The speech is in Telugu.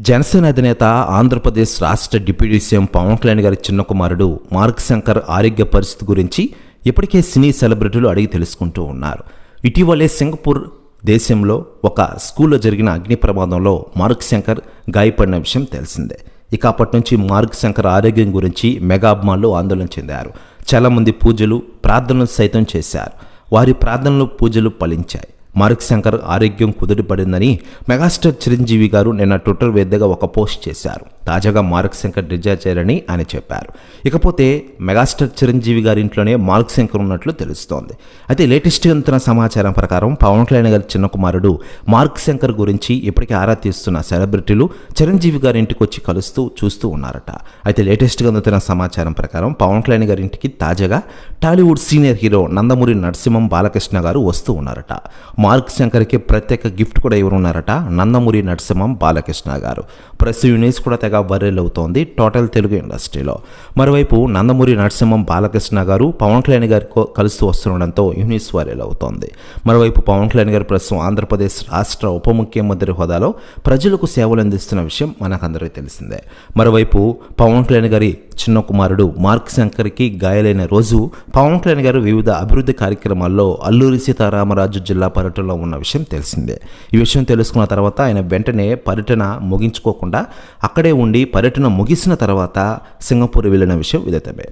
జనసేన అధినేత ఆంధ్రప్రదేశ్ రాష్ట్ర డిప్యూటీ సీఎం పవన్ కళ్యాణ్ గారి చిన్న కుమారుడు మార్క్ శంకర్ ఆరోగ్య పరిస్థితి గురించి ఇప్పటికే సినీ సెలబ్రిటీలు అడిగి తెలుసుకుంటూ ఉన్నారు. ఇటీవలే సింగపూర్ దేశంలో ఒక స్కూల్లో జరిగిన అగ్ని ప్రమాదంలో మార్క్ శంకర్ గాయపడిన విషయం తెలిసిందే. ఇక అప్పటి నుంచి మార్క్ శంకర్ ఆరోగ్యం గురించి మెగా అభిమానులు ఆందోళన చెందారు. చాలామంది పూజలు ప్రార్థనలు సైతం చేశారు. వారి ప్రార్థనలు పూజలు ఫలించాయి. మార్క్ శంకర్ ఆరోగ్యం కుదుటపడిందని మెగాస్టార్ చిరంజీవి గారు నిన్న ట్విట్టర్ వేదికగా ఒక పోస్ట్ చేశారు. తాజాగా మార్క్ శంకర్ డిశ్చార్జ్ అయ్యారని ఆయన చెప్పారు. ఇకపోతే మెగాస్టార్ చిరంజీవి గారి ఇంట్లోనే మార్క్ శంకర్ ఉన్నట్లు తెలుస్తోంది. అయితే లేటెస్ట్ అందుతున్న సమాచారం ప్రకారం పవన్ కళ్యాణ్ గారి చిన్న కుమారుడు మార్క్ శంకర్ గురించి ఇప్పటికే ఆరా తీస్తున్న సెలబ్రిటీలు చిరంజీవి గారి ఇంటికి వచ్చి కలుస్తూ చూస్తూ ఉన్నారట. అయితే లేటెస్ట్గా అందుతున్న సమాచారం ప్రకారం పవన్ కళ్యాణ్ గారి ఇంటికి తాజాగా Tollywood senior hero Nandamuri Narasimham Balakrishna garu వస్తూ ఉన్నారట. మార్క్ శంకర్కి ప్రత్యేక గిఫ్ట్ కూడా ఉన్నారట నందమూరి నరసింహం బాలకృష్ణ గారు. ప్రెస్ యూనిస్ కూడా తెగ వైరల్ అవుతోంది టోటల్ తెలుగు ఇండస్ట్రీలో. మరోవైపు నందమూరి నరసింహం బాలకృష్ణ గారు పవన్ కళ్యాణ్ గారితో కలుస్తూ వస్తుండడంతో యూనిస్ వైరల్ అవుతోంది. మరోవైపు పవన్ కళ్యాణ్ గారు ప్రస్తుతం ఆంధ్రప్రదేశ్ రాష్ట్ర ఉప ముఖ్యమంత్రి హోదాలో ప్రజలకు సేవలు అందిస్తున్న విషయం మనకందరికీ తెలిసిందే. మరోవైపు పవన్ కళ్యాణ్ గారి చిన్న కుమారుడు మార్క్ శంకర్కి గాయాలైన రోజు పవన్ కళ్యాణ్ గారు వివిధ అభివృద్ధి కార్యక్రమాల్లో అల్లూరి సీతారామరాజు జిల్లా పర్యటనలో ఉన్న విషయం తెలిసిందే. ఈ విషయం తెలుసుకున్న తర్వాత ఆయన వెంటనే పర్యటన ముగించుకోకుండా అక్కడే ఉండి పర్యటన ముగిసిన తర్వాత సింగపూర్ వెళ్ళిన విషయం విదితమే.